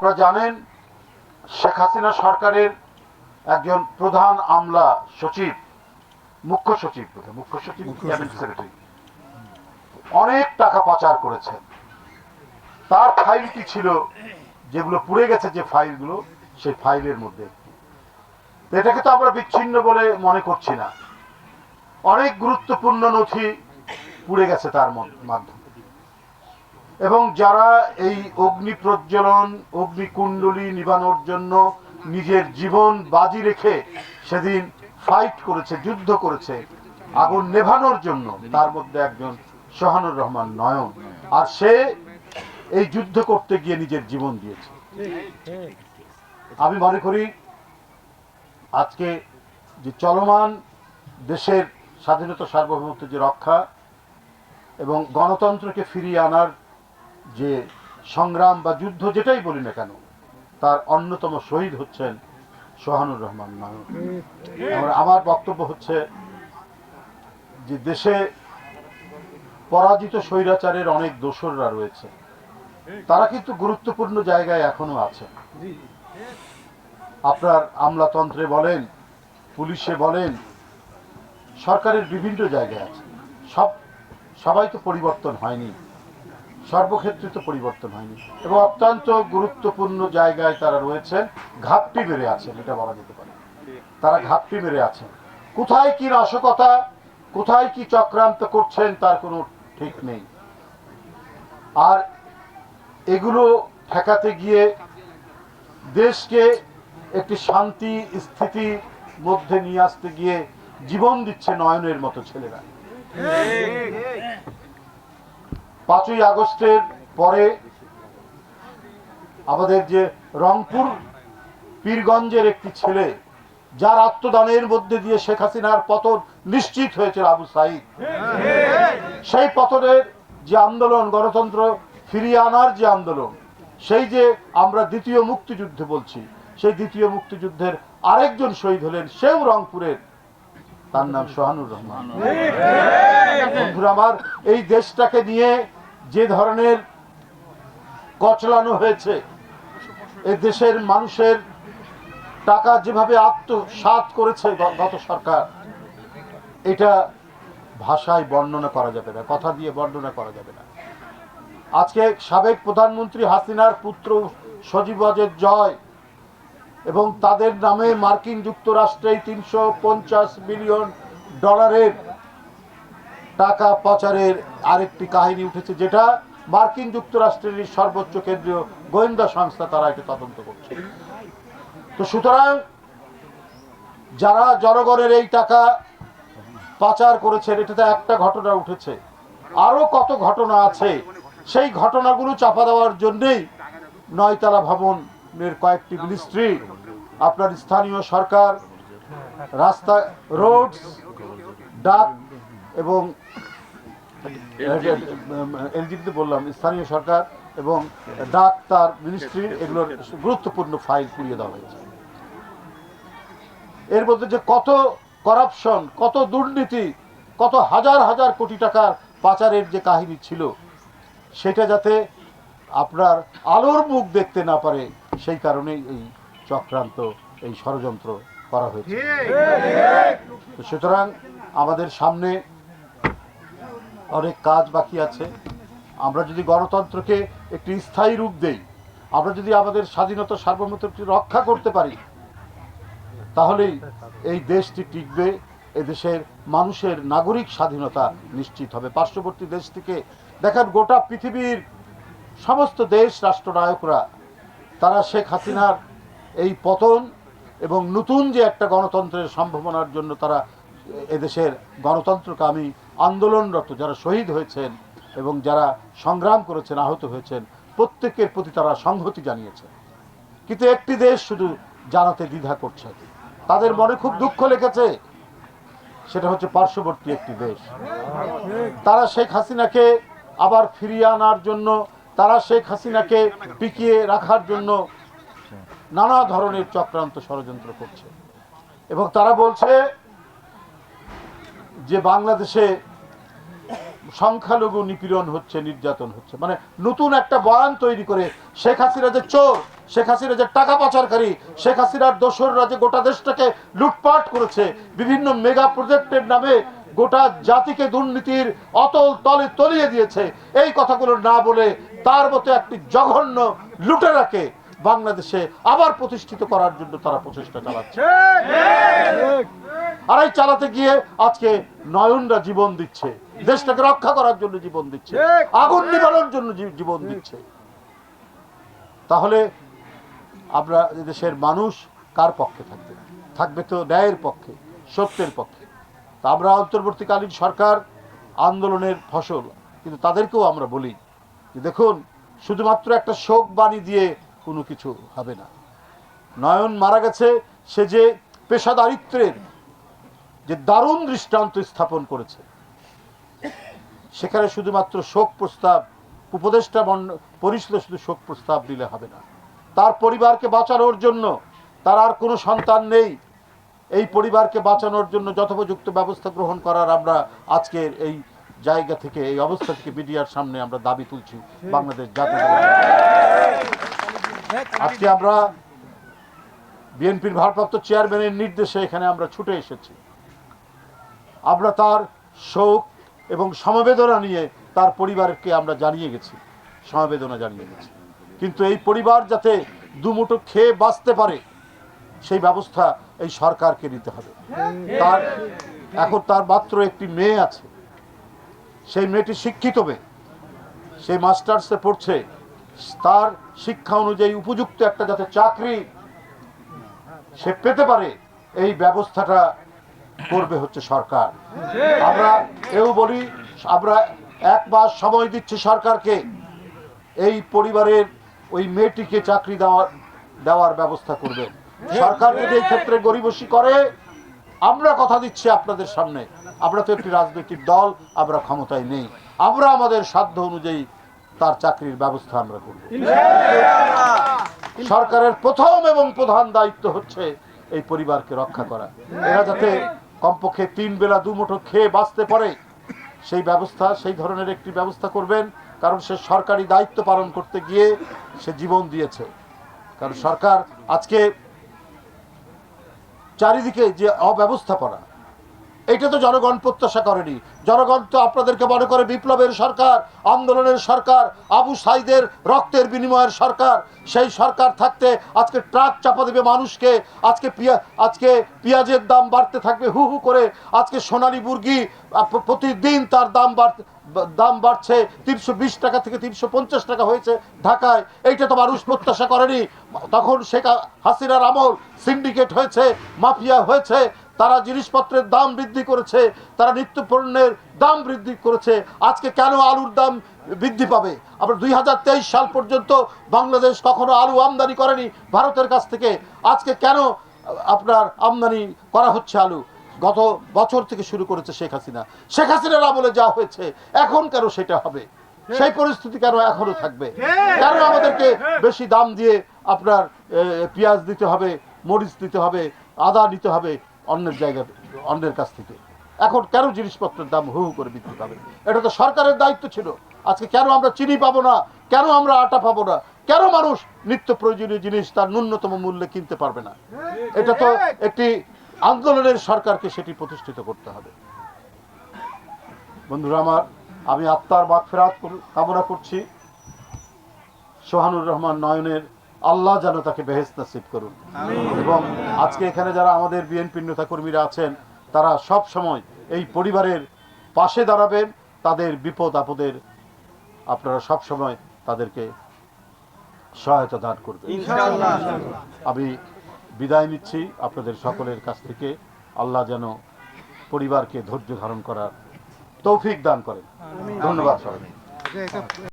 আপনারা জানেন শেখ হাসিনা সরকারের একজন প্রধান আমলা সচিব মুখ্য সচিব মুখ্য সচিব সেক্রেটারি। অনেক টাকা পাচার করেছেন। তার ফাইলটি ছিল যেগুলো পুড়ে গেছে যে ফাইলগুলো সেই ফাইলের মধ্যে। এটাকে তো আমরা বিচ্ছিন্ন বলে মনে করছি না। অনেক গুরুত্বপূর্ণ নথি পুড়ে গেছে তার মাধ্যমে। এবং যারা এই অগ্নি প্রজ্বলন অগ্নিকুণ্ডলী নিবানোর জন্য নিজের জীবন বাজি রেখে সেদিন ফাইট করেছে, যুদ্ধ করেছে, আগুন নেভানোর জন্য, তার মধ্যে একজন সোহানুর রহমান নয়ন। আর সে এই যুদ্ধ করতে গিয়ে নিজের জীবন দিয়েছে। আমি মনে করি, আজকে যে চলমান দেশের স্বাধীনতা সার্বভৌমত্ব যে রক্ষা এবং গণতন্ত্রকে ফিরিয়ে আনার যে সংগ্রাম বা যুদ্ধ যেটাই বলি না কেন, তার অন্যতম শহীদ হচ্ছেন সোহানুর রহমান আমার- আমার বক্তব্য হচ্ছে যে দেশে পরাজিত স্বৈরাচারের অনেক দোসররা রয়েছে। তারা কিন্তু গুরুত্বপূর্ণ জায়গায় এখনও আছে। আপনার আমলাতন্ত্রে বলেন, পুলিশে বলেন, সরকারের বিভিন্ন জায়গায় আছে। সব, সবাই তো পরিবর্তন হয়নি। সর্বক্ষেত্রে তো পরিবর্তন হয়নি এবং অত্যন্ত গুরুত্বপূর্ণ জায়গায় তারা রয়েছেন, ঘাপটি মেরে আছেন, এটা বলা যেতে পারে। তারা ঘাপটি মেরে আছেন। কোথায় কি নাশকতা কোথায় কি চক্রান্ত করছেন তার কোনো ঠিক নেই। আর এগুলো ঠেকাতে গিয়ে দেশকে একটি শান্তি স্থিতির মধ্যে নিয়ে আসতে গিয়ে জীবন দিচ্ছে নয়নের মতো ছেলেরা। পাঁচই আগস্টের পরে আমাদের যে রংপুর পীরগঞ্জের একটি ছেলে, যার আত্মদানের মধ্যে দিয়ে শেখ হাসিনার পতন নিশ্চিত হয়েছিল আবু সাইদ। সেই পতনের যে আন্দোলন, গণতন্ত্র ফিরিয়ে আনার যে আন্দোলন, সেই যে আমরা দ্বিতীয় মুক্তিযুদ্ধ বলছি, সেই দ্বিতীয় মুক্তিযুদ্ধের আরেকজন শহীদ হলেন সেও রংপুরের। তার নাম সোহানুর রহমান। বন্ধুরা আমার, এই দেশটাকে নিয়ে যে ধরনের কচলানো হয়েছে, এ দেশের মানুষের টাকা যেভাবে আত্মসাৎ করেছে গত সরকার, এটা ভাষায় বর্ণনা করা যাবে না, কথা দিয়ে বর্ণনা করা যাবে না। আজকে সাবেক প্রধানমন্ত্রী হাসিনার পুত্র সজীব ওয়াজেদ জয় এবং তাদের নামে মার্কিন যুক্তরাষ্ট্রে তিনশো পঞ্চাশ বিলিয়ন ডলারের টাকা পাচারের আরেকটি কাহিনী উঠেছে যেটা মার্কিন যুক্তরাষ্ট্রের সর্বোচ্চ কেন্দ্রীয় গোয়েন্দা সংস্থা তারা এটা তদন্ত করছে। তো সুতরাং যারা জনগণের এই টাকা পাচার করেছেন, এটাতে একটা ঘটনা উঠেছে। আরও কত ঘটনা আছে, সেই ঘটনাগুলো চাপা দেওয়ার জন্যেই নয়তলা ভবনের কয়েকটি মিনিস্ট্রি, আপনার স্থানীয় সরকার, রাস্তা, রোডস, ডাক এবং এলজিতে বললাম স্থানীয় সরকার এবং ডাক্তার মিনিস্ট্রি এগুলোর গুরুত্বপূর্ণ ফাইল পুড়িয়ে দেওয়া হয়েছে। এর মধ্যে যে কত করাপশন কত দুর্নীতি কত হাজার হাজার কোটি টাকার পাচারের যে কাহিনী ছিল সেটা যাতে আপনার আলোর মুখ দেখতে না পারে সেই কারণেই এই চক্রান্ত এই ষড়যন্ত্র করা হয়েছে। সুতরাং আমাদের সামনে অনেক কাজ বাকি আছে। আমরা যদি গণতন্ত্রকে একটি স্থায়ী রূপ দেই, আমরা যদি আমাদের স্বাধীনতা সার্বভৌমত্বটি রক্ষা করতে পারি, তাহলেই এই দেশটি টিকবে এদেশের মানুষের নাগরিক স্বাধীনতা নিশ্চিত হবে। পার্শ্ববর্তী দেশ থেকে দেখেন, গোটা পৃথিবীর সমস্ত দেশ রাষ্ট্রনায়করা, তারা শেখ হাসিনার এই পতন এবং নতুন যে একটা গণতন্ত্রের সম্ভাবনার জন্য তারা এদেশের গণতন্ত্রকামী আন্দোলনরত যারা শহীদ হয়েছেন এবং যারা সংগ্রাম করেছেন, আহত হয়েছেন, প্রত্যেকের প্রতি তারা সংহতি জানিয়েছেন কিন্তু একটি দেশ শুধু জানাতে দ্বিধা করছে। তাদের মনে খুব দুঃখ লেগেছে। সেটা হচ্ছে পার্শ্ববর্তী একটি দেশ। তারা শেখ হাসিনাকে আবার ফিরিয়ে আনার জন্য, তারা শেখ হাসিনাকে পিকিয়ে রাখার জন্য নানা ধরনের চক্রান্ত ষড়যন্ত্র করছে। এবং তারা বলছে যে বাংলাদেশে সংখ্যালঘু নিপীড়ন হচ্ছে, নির্যাতন হচ্ছে মানে নতুন একটা বয়ান তৈরি করে শেখ হাসিনা যে চোর, শেখ হাসিনা যে টাকা পাচারকারী, শেখ হাসিনার দোসররা যে গোটা দেশটাকে লুটপাট করেছে, বিভিন্ন মেগা প্রজেক্টের নামে গোটা জাতিকে দুর্নীতির অতল তলে তলিয়ে দিয়েছে, এই কথাগুলো না বলে তার মতো একটি জঘন্য লুটেরাকে বাংলাদেশে আবার প্রতিষ্ঠিত করার জন্য তারা প্রচেষ্টা চালাচ্ছে। আর এই চালাতে গিয়ে আজকে নয়নরা জীবন দিচ্ছে। দেশটাকে রক্ষা করার জন্য জীবন দিচ্ছে। আগুন নিবানোর জন্য জীবন দিচ্ছে। তাহলে আমরা দেশের মানুষ কার পক্ষে থাকবে? থাকবে তো ন্যায়ের পক্ষে সত্যের পক্ষে। তা আমরা অন্তর্বর্তীকালীন সরকার আন্দোলনের ফসল কিন্তু তাদেরকেও আমরা বলি যে দেখুন শুধুমাত্র একটা শোক বাণী দিয়ে কোনো কিছু হবে না। নয়ন মারা গেছে সে যে পেশাদারিত্বের যে দারুণ দৃষ্টান্ত স্থাপন করেছে। সেখানে শুধুমাত্র শোক প্রস্তাব, উপদেষ্টা পরিষদে শুধু শোক প্রস্তাব দিলে হবে না। তার পরিবারকে বাঁচানোর জন্য তার আর কোনো সন্তান নেই। এই পরিবারকে বাঁচানোর জন্য যথোপযুক্ত ব্যবস্থা গ্রহণ করার আমরা আজকের এই জায়গা থেকে, এই অবস্থা থেকে মিডিয়ার সামনে আমরা দাবি তুলছি বাংলাদেশ জাতীয় আজকে আমরা বিএনপির ভারপ্রাপ্ত চেয়ারম্যানের নির্দেশে এখানে আমরা ছুটে এসেছি। আমরা তার শোক এবং সমবেদনা নিয়ে তার পরিবারকে আমরা জানিয়ে গেছি, সমবেদনা জানিয়ে গেছি। কিন্তু এই পরিবার যাতে দুমুঠো খেয়ে বাঁচতে পারে, সেই ব্যবস্থা এই সরকারকে নিতে হবে। তার, এখন তার মাত্র একটি মেয়ে আছে। সেই মেয়েটি শিক্ষিত মেয়ে। সেই মাস্টার্সে পড়ছে। তার শিক্ষা অনুযায়ী উপযুক্ত একটা যাতে চাকরি সে পেতে পারে, এই ব্যবস্থাটা করবে হচ্ছে সরকার। আমরা এও বলি, আমরা এক মাস সময় দিচ্ছি সরকারকে। এই পরিবারের ওই মেয়েটিকে চাকরি দেওয়ার দেওয়ার ব্যবস্থা করবে। সরকার যদি এই ক্ষেত্রে গরিবসী করে, আমরা কথা দিচ্ছি আপনাদের সামনে। আমরা তো একটি রাজনৈতিক দল, আমরা ক্ষমতায় নেই। আমরা আমাদের সাধ্য অনুযায়ী তার চাকরির ব্যবস্থা আমরা করব। সরকারের প্রথম এবং প্রধান দায়িত্ব হচ্ছে এই পরিবারকে রক্ষা করা। এরা যাতে কমপক্ষে তিন বেলা দুমুঠো খেয়ে বাঁচতে পারে। সেই ব্যবস্থা, সেই ধরনের একটি ব্যবস্থা করবেন, কারণ সে সরকারি দায়িত্ব পালন করতে গিয়ে সে জীবন দিয়েছে। কারণ সরকার আজকে চারিদিকে যে অব্যবস্থাপনা এটা তো জনগণ প্রত্যাশা করেনি। জনগণ তো আপনাদেরকে মনে করে বিপ্লবের সরকার, আন্দোলনের সরকার, আবু সাইদের রক্তের বিনিময়ের সরকার, সেই সরকার থাকতে আজকে ট্রাক চাপা দেবে মানুষকে, আজকে পিয়া, আজকে পেঁয়াজের দাম বাড়তে থাকবে, হু হু করে, আজকে সোনালী মুরগি প্রতিদিন তার দাম বাড়তে দাম বাড়ছে, তিনশো বিশ টাকা থেকে তিনশো পঞ্চাশ টাকা হয়েছে ঢাকায়, এইটা তো মানুষ প্রত্যাশা করেনি। তখন শেখ হাসিনার আমল সিন্ডিকেট হয়েছে, মাফিয়া হয়েছে তারা জিনিসপত্রের দাম বৃদ্ধি করেছে, তারা নিত্য পণ্যের দাম বৃদ্ধি করেছে। আজকে কেন আলুর দাম বৃদ্ধি পাবে? আবার দুই হাজার তেইশ সাল পর্যন্ত বাংলাদেশ কখনো আলু আমদানি করেনি ভারতের কাছ থেকে। আজকে কেন আপনার আমদানি করা হচ্ছে আলু? গত বছর থেকে শুরু করেছে শেখ হাসিনা। শেখ হাসিনার আমলে যা হয়েছে, এখন কেন সেটা হবে? সেই পরিস্থিতি কেন এখনও থাকবে? কেন আমাদেরকে বেশি দাম দিয়ে আপনার পেঁয়াজ দিতে হবে, মরিচ দিতে হবে, আদা নিতে হবে? অন্যের জায়গা, অন্যের কাছ থেকে। এখন কেন জিনিসপত্রের দাম হু করে বৃদ্ধি পাবে? এটা তো সরকারের দায়িত্ব ছিল। আজকে কেন আমরা চিনি পাবো না? কেন আমরা আটা পাবো না? কেন মানুষ নিত্য প্রয়োজনীয় জিনিস তার ন্যূনতম মূল্যে কিনতে পারবে না? এটা তো একটি আন্দোলনের সরকারকে সেটি প্রতিষ্ঠিত করতে হবে। বন্ধুরা আমার, আমি আত্মার বাক ফেরাত কামনা করছি। সোহানুর রহমান নয়নের আল্লাহ যেন তাকে বেহেস নসিব করুন। এবং আজকে এখানে যারা আমাদের বিএনপি নেতা কর্মীরা আছেন তারা সব সময় এই পরিবারের পাশে দাঁড়াবেন তাদের বিপদ আপদের আপনারা সব সময় তাদেরকে সহায়তা দান করবেন। আমি বিদায় নিচ্ছি আপনাদের সকলের কাছ থেকে। আল্লাহ যেন পরিবারকে ধৈর্য ধারণ করার তৌফিক দান করেন। ধন্যবাদ সবাই